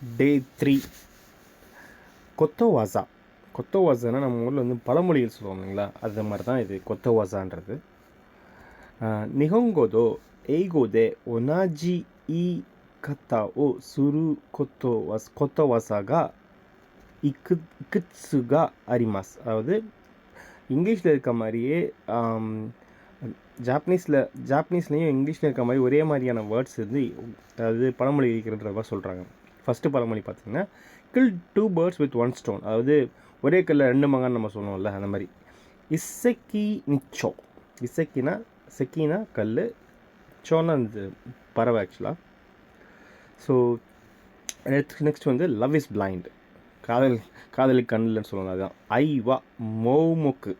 Day three. கொத்தோவாசா. கொத்தோவாசானா நம்ம ஊரில் வந்து பழமொழிகள் சொல்லுவோம் இல்லைங்களா? அது மாதிரி தான் இது கொத்தோவாசான்றது. நிகோங்கோதோ எய்கோதே ஒனாஜி இ கத்தா ஓ சுரு கொத்தோவாஸ் கொத்தோவாசாகா இக்கு இக்குட்சுகா அரிமாஸ். அதாவது இங்கிலீஷில் இருக்க மாதிரியே ஜாப்பனீஸில் ஜாப்பனீஸ்லேயும் இங்கிலீஷில் இருக்க மாதிரி ஒரே மாதிரியான வேர்ட்ஸ் வந்து அதாவது பழமொழி இருக்கிறன்ற சொல்கிறாங்க ஃபஸ்ட்டு பழமொழி பார்த்தீங்கன்னா kill two birds with one stone அதாவது ஒரே கல்ல ரெண்டு மங்கான்னு நம்ம சொல்லுவோம்ல அந்த மாதிரி. இசக்கி நிச்சோ. இசக்கினா செக்கினா கல் சோனா அந்த பறவை ஆக்சுவலாக ஸோ நெக்ஸ்ட் நெக்ஸ்ட் வந்து லவ் இஸ் பிளைண்ட் காதல் காதலி கண்ணில்னு சொல்லுவாங்க அதுதான் ஐவா மௌமுக்கு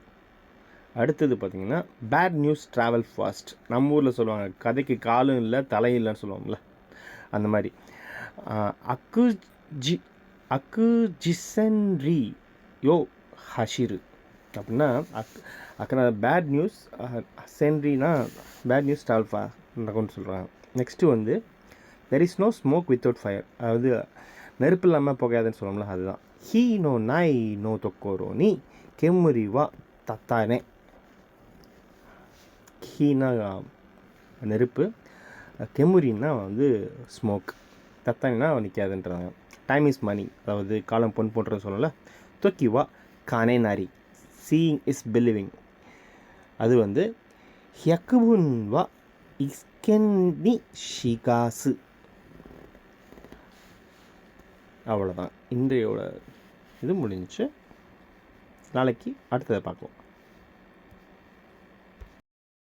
அடுத்தது பார்த்தீங்கன்னா பேட் நியூஸ் ட்ராவல் ஃபாஸ்ட் நம்ம ஊரில் சொல்லுவாங்க கதைக்கு காலும் இல்லை தலையும் இல்லைன்னு சொல்லுவாங்கள்ல அந்த மாதிரி. அக்குஜி அக்கு யோ ஹஷிரு அப்படின்னா அக் அக்கனா பேட் நியூஸ் சென்ட்ரினா பேட் நியூஸ் டால்ஃபா நடக்கும்னு சொல்கிறாங்க நெக்ஸ்ட்டு வந்து there is no smoke without fire அதாவது நெருப்பு இல்லாமல் புகையாதுன்னு சொல்லுவோம்ல அதுதான். ஹீ நோ நாய் நோ தொக்கோரோ நீ கெம்முரி வா தத்தானே. ஹீனா நெருப்பு கெமுரின்னா வந்து ஸ்மோக் தத்தானினா நிற்காதுன்றாங்க டைம் இஸ் மணி அதாவது காலம் பொன் போன்ற சொல்லல தொக்கிவா கானே நாரி. சீயிங் இஸ் பிலீவிங் அது வந்து ஹியக்குபுன் வா இஸ்கென்னி ஷிகாசு. அவ்வளோதான் இன்றையோட இது முடிஞ்சு நாளைக்கு அடுத்ததை பார்க்கலாம்.